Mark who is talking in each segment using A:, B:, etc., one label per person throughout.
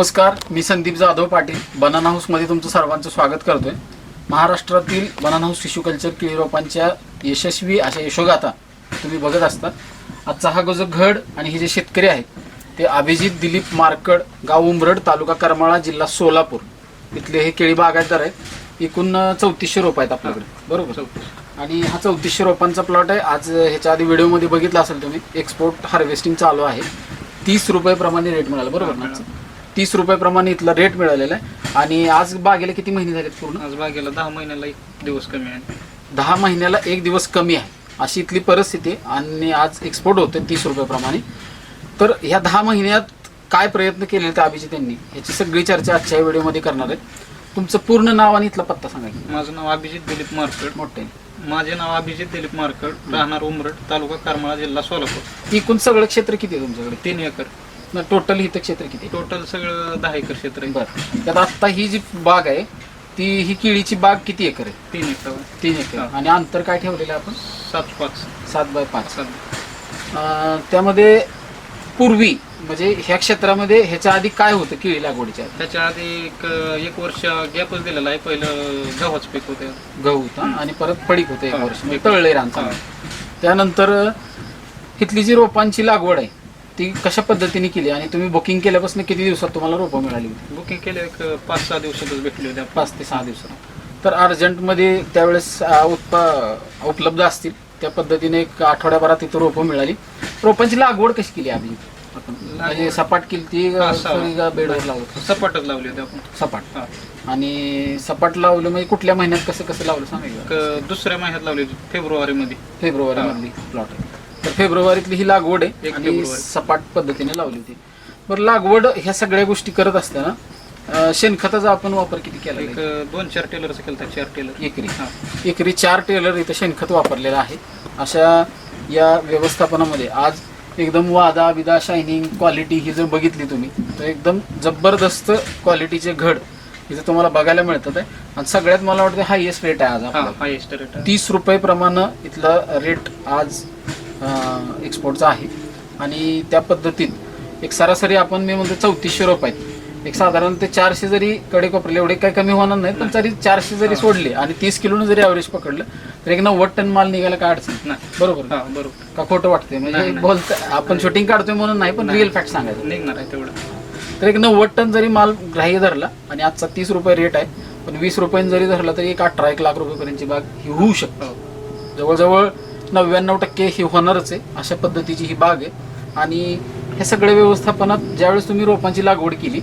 A: नमस्कार मी संदीप जाधव पाटील बनाना हाऊसमध्ये तुमचं सर्वांचं स्वागत करतोय. महाराष्ट्रातील बनाना हाऊस टिश्यू कल्चर केळी रोपांच्या यशस्वी अशा यशोगाथा तुम्ही बघत असता. आजचा हा जो घड आणि हे जे शेतकरी आहेत ते अभिजित दिलीप मार्कड गाव उंबरड तालुका करमाळा जिल्हा सोलापूर. इथले हे केळी बागायतदार आहेत. एकूण चौतीसशे रोप आहेत आपल्याकडे. बरोबर? आणि हा चौतीसशे रोपांचा प्लॉट आहे. आज ह्याच्या आधी व्हिडिओमध्ये बघितला असेल तुम्ही एक्सपोर्ट हार्वेस्टिंग चालू आहे. तीस रुपये रेट मिळाला. बरोबर ना? तीस रुपयाप्रमाणे इथला रेट मिळालेला आहे. आणि आज बागेला किती महिने झालेत पूर्ण?
B: आज बागेला दहा महिन्याला एक दिवस कमी आहे.
A: दहा महिन्याला एक दिवस कमी आहे. अशी इथली परिस्थिती आणि आज एक्सपोर्ट होते तीस रुपयाप्रमाणे. तर ह्या दहा महिन्यात काय प्रयत्न केले त्या अभिजित यांनी ह्याची सगळी चर्चा आजच्या या व्हिडिओमध्ये करणार आहे तुमचं पूर्ण नाव आणि इथला पत्ता सांगा
B: माझं नाव अभिजित दिलीप मारकड
A: मोठे.
B: माझे नाव अभिजित दिलीप मारकड राहणार उमरट तालुका करमाळा जिल्हा सोलापूर.
A: एकूण सगळं क्षेत्र किती आहे तुमच्याकडे?
B: तीन एकर.
A: टोटल इथं क्षेत्र किती?
B: टोटल सगळं दहा एकर क्षेत्र आहे.
A: बरं. त्यात आता ही जी बाग आहे ती ही केळीची बाग किती एकर आहे?
B: तीन एकर.
A: तीन एकर.
B: हा.
A: आणि अंतर काय ठेवलेलं आहे आपण?
B: सात पाच.
A: सात बाय पाच.
B: सात.
A: अं, त्यामध्ये पूर्वी म्हणजे ह्या क्षेत्रामध्ये ह्याच्या आधी काय होतं केळी लागवडीच्या आधी?
B: त्याच्या आधी एक एक वर्ष गॅपच दिलेला आहे. पहिलं गव्हाचं पीक होते.
A: गहू होता आणि परत पडीक होतं एक
B: हा,
A: वर्ष. म्हणजे तळले रान चांगलं. त्यानंतर अं, इथली जी रोपांची लागवड आहे ती कशा पद्धतीने केली? आणि तुम्ही बुकिंग केल्यापासून किती दिवसात तुम्हाला रोपं मिळाली होती?
B: बुकिंग केले एक पाच सहा दिवसातच भेटली होती.
A: पाच ते सहा दिवसात. तर अर्जंटमध्ये त्यावेळेस अं, उत्पा उपलब्ध असतील. त्या पद्धतीने एक आठवड्याभरात इथं रोपं मिळाली. रोपांची लागवड कशी केली आधी? आपण म्हणजे सपाट केली ती
B: हा,
A: बेडवर लावत
B: सपाटच लावली होती आपण.
A: सपाट.
B: हा.
A: आणि सपाट लावलं म्हणजे कुठल्या महिन्यात कसं कसं लावलं
B: एक दुसऱ्या महिन्यात लावली होती फेब्रुवारी मध्ये
A: फेब्रुवारी. मधली प्लॉट तर फेब्रुवारीतली ही लागवड आहे
B: एक
A: आणि
B: फेब्रुवारी.
A: सपाट पद्धतीने लावली होती. बरं लागवड ह्या सगळ्या गोष्टी करत असताना अं, शेणखताचा आपण वापर किती केला?
B: एक दोन चार टेलरचा केला चार टेलर.
A: एकरी.
B: हा.
A: एकरी चार टेलर इथं शेणखत वापरलेलं आहे. अशा या व्यवस्थापनामध्ये आज एकदम वादा बिदा शायनिंग क्वालिटी ही जर बघितली तुम्ही तर एकदम जबरदस्त क्वालिटीचे घड इथं तुम्हाला बघायला मिळतात आहे. आणि सगळ्यात मला वाटतं हायएस्ट रेट आहे आज
B: हा
A: आपला.
B: हायेस्ट रेट
A: तीस रुपये प्रमाणे इथलं रेट आज एक्सपोर्टचा आहे. आणि त्या पद्धतीत एक सरासरी आपण मी म्हणतो चौतीसशे रुपये एक साधारण ते चारशे जरी कडे कोपरले एवढे काही कमी होणार नाही पण तरी चारशे जरी सोडले आणि तीस किलोनं जरी ॲव्हरेज पकडलं तर एक नव्वद टन माल निघायला काय अडचण नाही. बरोबर?
B: हा बरोबर.
A: का खोटं वाटतंय? म्हणजे. बोलत आपण शूटिंग काढतोय म्हणून नाही पण. रिअल फॅक्ट सांगायचं.
B: निघणार आहे तेवढं.
A: तर एक नव्वद टन जरी माल ग्राह्य धरला आणि आजचा तीस रुपये रेट आहे पण वीस रुपयांनी जरी धरला तरी एक अठरा एक लाख रुपयेपर्यंतची बाग ही होऊ शकते.
B: हो.
A: जवळजवळ नव्याण्णव टक्के ही होणारच आहे अशा पद्धतीची ही बाग आहे. आणि हे सगळ्या व्यवस्थापनात ज्यावेळेस तुम्ही रोपांची लागवड केली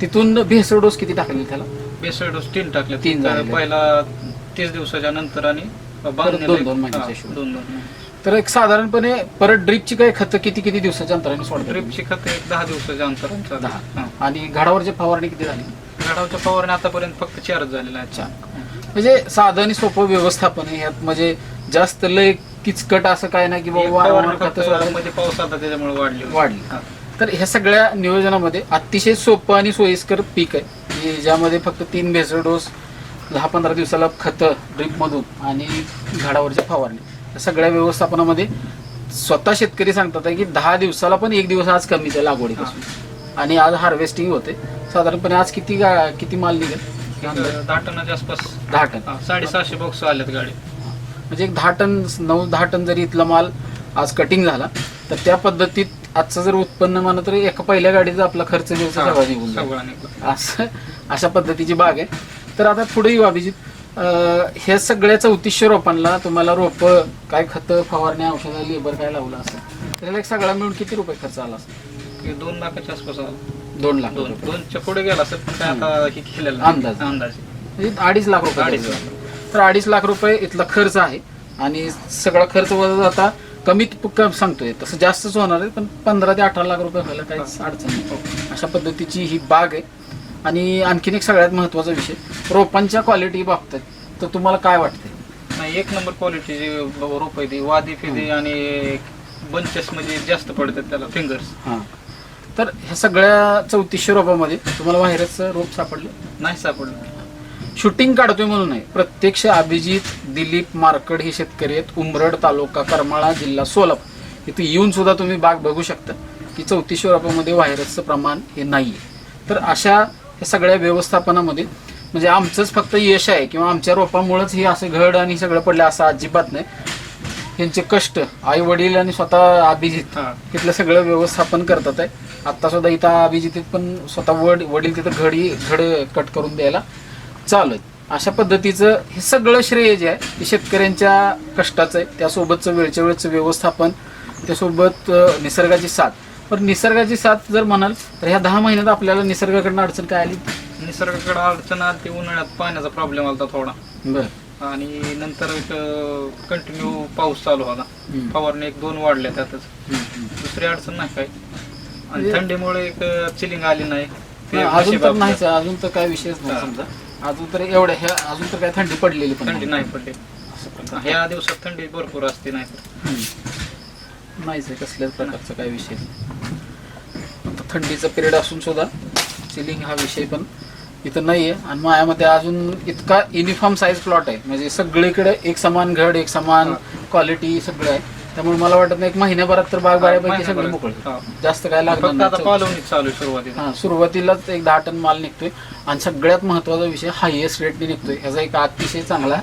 A: तिथून भेसळ डोस किती टाकले त्याला?
B: बेसळ डोस तीन टाकले.
A: तीन.
B: पहिला तीस दिवसाच्या नंतर आणि बांधणीला
A: दोन-
B: एक-
A: दोन महिन्याच्या
B: हा,
A: हिशोबाने.
B: दोन दोन
A: तर एक साधारणपणे परत ड्रिपची काही खतं किती किती दिवसाच्या अंतराने सोडतात?
B: ड्रिपची खत एक दहा दिवसाच्या अंतरांचा
A: दहा. आणि घाडावरची फवारणी किती झाली?
B: गाडावच्या फवारणी आतापर्यंत फक्त चारच झालेला आहे
A: म्हणजे साधं आणि सोपं व्यवस्थापन आहे ह्यात. म्हणजे जास्त लय किचकट असं काय नाही की बाबा वारंवार.
B: मध्ये पाऊस आला त्याच्यामुळे वाढली.
A: वाढली.
B: हा.
A: तर ह्या सगळ्या नियोजनामध्ये अतिशय सोपं आणि सोयीस्कर पीक आहे की ज्यामध्ये फक्त तीन भेसळ डोस दहा पंधरा दिवसाला खतं ड्रीपमधून आणि झाडावरच्या फवारणी या सगळ्या व्यवस्थापनामध्ये स्वतः शेतकरी सांगतात आहे की दहा दिवसाला पण एक दिवस आज कमीच आहे लागवडीपासून आणि आज हार्वेस्टिंग होते साधारणपणे आज किती गा किती माल निघेल
B: एक दहा टनाच्या आसपास
A: दहा टन
B: हा, साडेसहाशे बॉक्स आल्यात गाडी
A: म्हणजे एक दहा टन नऊ दहा टन जरी इथला माल आज कटिंग झाला तर त्या पद्धतीत आजचं जर उत्पन्न म्हणा तर एका पहिल्या गाडीचा आपला खर्च सगळा निघून जाईल. असं अशा पद्धतीची बाग आहे. तर आता पुढे येऊ अभिजित. अं, ह्या सगळ्या चौतीसशे रोपांना तुम्हाला रोप काय खतं फवारणी औषधं लेबर काय लावलं असं त्याला एक सगळा मिळून किती रुपये खर्च आला असेल?
B: एक दोन लाखाच्या आसपास आला.
A: दोन लाख
B: दोन
A: रुपये.
B: दोनच्या पुढे गेला असेल पण काय आता हे केलेलं
A: अंदाज.
B: अंदाज.
A: म्हणजे अडीच लाख रुपये
B: अडीच
A: झाला. तर अडीच लाख रुपये इथला खर्च आहे. आणि सगळा खर्च वजा जाता कमीत कमी सांगतोय. तसं जास्तच होणार आहे पण पंधरा ते अठरा लाख रुपये व्हायला काहीच अडचण नाही. अशा पद्धतीची ही बाग आहे. आणि आणखीन एक सगळ्यात महत्त्वाचा विषय रोपांच्या क्वालिटी बाबतीत. तर तुम्हाला काय वाटतंय?
B: नाही एक नंबर क्वालिटीची रोप आहे ती वादी फिदी आणि बंचेस म्हणजे जास्त पडतात त्याला फिंगर्स
A: हां. तर ह्या सगळ्या चौतीसशे रोपामध्ये तुम्हाला बाहेरच रोप सापडलं?
B: नाही सापडलं.
A: शूटिंग काढतोय म्हणून नाही. प्रत्यक्ष अभिजित दिलीप मार्कड हे शेतकरी आहेत. उमरड तालुका करमाळा जिल्हा सोलापूर. इथे येऊन सुद्धा तुम्ही बाग बघू शकता की चौतीसशे रुपयामध्ये व्हायरसचं प्रमाण हे नाही आहे तर अशा ह्या सगळ्या व्यवस्थापनामध्ये म्हणजे आमचंच फक्त यश आहे किंवा आमच्या रोपामुळेच हे असं घड आणि सगळं पडलं असं अजिबात नाही. यांचे कष्ट आई वडील आणि स्वतः अभिजित तिथलं सगळं व्यवस्थापन करतात आहे. आत्ता सुद्धा इथं अभिजितीत पण स्वतः वड वडील तिथं घडी घड कट करून द्यायला चालू आहेत अशा पद्धतीचं हे सगळं श्रेय जे आहे ते शेतकऱ्यांच्या कष्टाचं आहे. त्यासोबतचं वेळच्या वेळचं व्यवस्थापन त्यासोबत निसर्गाची साथ. पण निसर्गाची साथ जर म्हणाल तर ह्या दहा महिन्यात आपल्याला निसर्गाकडनं अडचण काय आली?
B: निसर्गाकडे अडचण आली ती उन्हाळ्यात पाण्याचा प्रॉब्लेम आला थोडा.
A: बरं.
B: आणि नंतर कंटिन्यू पाऊस चालू
A: हम्म.
B: फवारणी एक दोन वाढल्या त्यातच. दुसरी अडचण नाही काय आणि थंडीमुळे एक चिलिंग आली नाही.
A: अजून तर काय विषयच नाही. समजा. अजून तर एवढ्या ह्या अजून तर काय थंडी पडलेली पण
B: थंडी नाही पडली. ह्या दिवसात थंडी भरपूर असते नाही तर.
A: नाहीच आहे कसल्याच प्रकारचा काय विषय थंडीचा पिरियड असून सुद्धा चिलिंग हा विषय पण इथं नाही आहे आणि माझ्यामध्ये अजून इतका युनिफॉर्म साईज प्लॉट आहे म्हणजे सगळीकडे एक समान घड एक समान. क्वालिटी सगळं आहे त्यामुळे मला वाटत नाही एक महिन्याभरात तर बाग बऱ्यापैकी सगळी. मोकळी. जास्त काय लागणार
B: फक्त आता
A: नाही.
B: पालवणी चालू आहे सुरुवातीला
A: हा सुरुवातीलाच एक दहा टन माल निघतोय आणि सगळ्यात महत्त्वाचा विषय हायएस्ट रेटने निघतोय ह्याचा एक अतिशय चांगला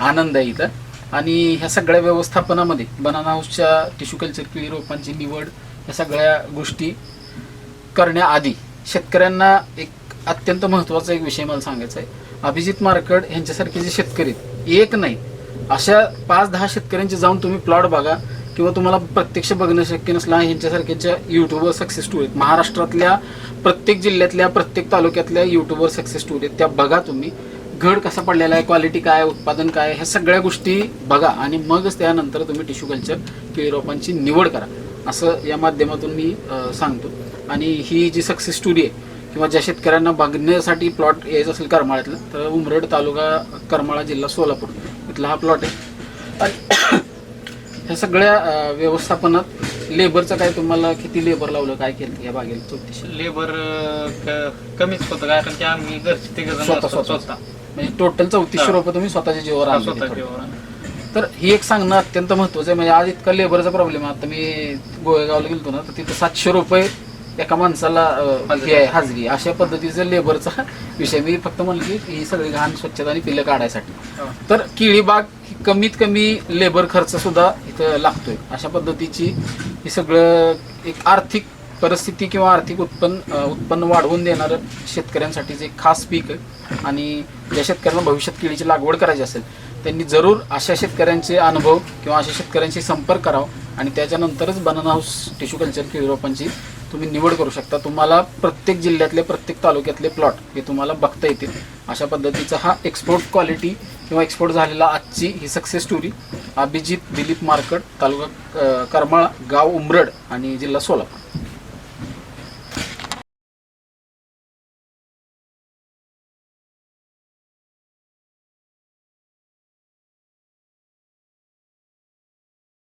A: आनंद आहे इथं आणि ह्या सगळ्या व्यवस्थापनामध्ये बनाना हाऊसच्या टिश्यू कल्चर केळी रोपांची निवड ह्या सगळ्या गोष्टी करण्याआधी शेतकऱ्यांना एक अत्यंत महत्त्वाचा एक विषय मला सांगायचा आहे अभिजित मार्कड यांच्यासारखे जे शेतकरी आहेत, एक नाही अशा पाच दहा शेतकऱ्यांचे जाऊन तुम्ही प्लॉट बघा किंवा तुम्हाला प्रत्यक्ष बघणं शक्य नसलं ह्यांच्यासारख्याच्या युट्यूबवर सक्सेस टू आहेत. महाराष्ट्रातल्या प्रत्येक जिल्ह्यातल्या प्रत्येक तालुक्यातल्या युट्यूबवर सक्सेस टू आहेत. त्या बघा तुम्ही. घड कसा पडलेला आहे क्वालिटी काय उत्पादन काय ह्या सगळ्या गोष्टी बघा आणि मगच त्यानंतर तुम्ही टिश्यू कल्चर केळी रोपांची निवड करा. असं या माध्यमातून मी सांगतो. आणि ही जी सक्सेस स्टोरी आहे किंवा ज्या शेतकऱ्यांना बघण्यासाठी प्लॉट यायचं असेल करमाळ्यातलं तर उमरड तालुका करमाळा जिल्हा सोलापूर. इथला हा प्लॉट आहे. आणि ह्या सगळ्या व्यवस्थापनात लेबरचं काय तुम्हाला किती लेबर लावलं काय केलं या बागेला
B: लेबर कमीच होतं कारण की आम्ही घरचे तिघ जण
A: स्वतः स्वतः. म्हणजे टोटल चौतीसशे. रुपये तुम्ही स्वतःच्या जीवावर आणले तर ही एक सांगणं अत्यंत महत्वाचं आहे. म्हणजे आज इतका लेबरचा प्रॉब्लेम आहे. आता मी गोळेगावला गेलतो ना तर तिथं सातशे रुपये एका माणसाला अं. हे आहे हाजरी. अशा पद्धतीचं लेबरचा विषय. मी फक्त म्हणलं की ही सगळी घाण स्वच्छता आणि पिल्लं काढायसाठी. तर केळी बाग ही कमीत कमी लेबर खर्च सुद्धा इथं लागतोय. अशा पद्धतीची ही सगळं एक आर्थिक परिस्थिती किंवा आर्थिक उत्पन्न अं, उत्पन्न वाढवून देणारं शेतकऱ्यांसाठीचं एक खास पीक आहे आणि ज्या शेतकऱ्यांना भविष्यात केळीची लागवड करायची असेल त्यांनी जरूर अशा शेतकऱ्यांचे अनुभव किंवा अशा शेतकऱ्यांशी संपर्क करावा आणि त्याच्यानंतरच बनाना हाऊस टिश्यू कल्चर केळी रोपांची तुम्ही निवड करू शकता. तुम्हाला प्रत्येक जिल्ह्यातले प्रत्येक तालुक्यातले प्लॉट हे तुम्हाला बघता येतील. अशा पद्धतीचा हा एक्सपोर्ट क्वालिटी किंवा एक्सपोर्ट झालेला आजची ही सक्सेस स्टोरी अभिजित दिलीप मार्कड तालुका करमाळा गाव उमरड आणि जिल्हा सोलापूर.